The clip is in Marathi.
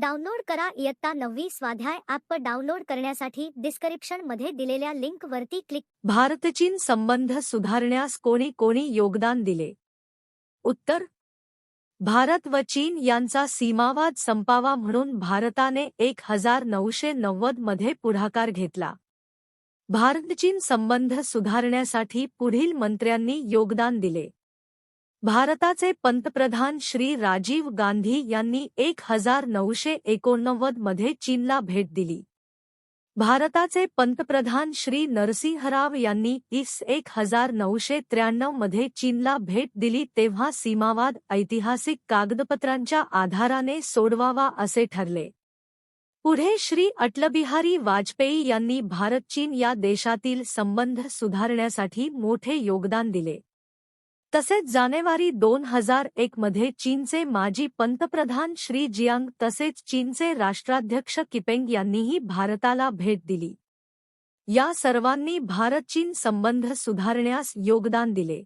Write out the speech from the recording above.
डाउनलोड करा इयत्ता नववी स्वाध्याय ॲप डाउनलोड करण्यासाठी डिस्क्रिप्शन मध्ये दिलेल्या लिंक वरती क्लिक भारत चीन संबंध सुधारण्यास कोणी कोणी योगदान दिले? उत्तर, भारत व चीन यांचा सीमावाद संपावा म्हणून भारताने एक हज़ार नऊशे नव्वद मध्ये पुढाकार घेतला. भारत चीन संबंध सुधारण्यासाठी पुढील मंत्र्यांनी योगदान दिले. भारताचे पंतप्रधान श्री राजीव गांधी यांनी एक हजार नऊशे एकोणनव्वदमध्ये चीनला भेट दिली. भारताचे पंतप्रधान श्री नरसिंहराव यांनी इस एक हजार नऊशे त्र्याण्णवमध्ये चीनला भेट दिली तेव्हा सीमावाद ऐतिहासिक कागदपत्रांच्या आधाराने सोडवावा असे ठरले. पुढे श्री अटलबिहारी वाजपेयी यांनी भारत चीन या देशातील संबंध सुधारण्यासाठी मोठे योगदान दिले. तसेच जानेवारी दोन हजार एक मध्ये चीनचे माजी पंतप्रधान श्री जियांग तसेच चीनचे राष्ट्राध्यक्ष किपेंग यांनीही भारताला भेट दिली. या सर्वांनी भारत चीन संबंध सुधारण्यास योगदान दिले.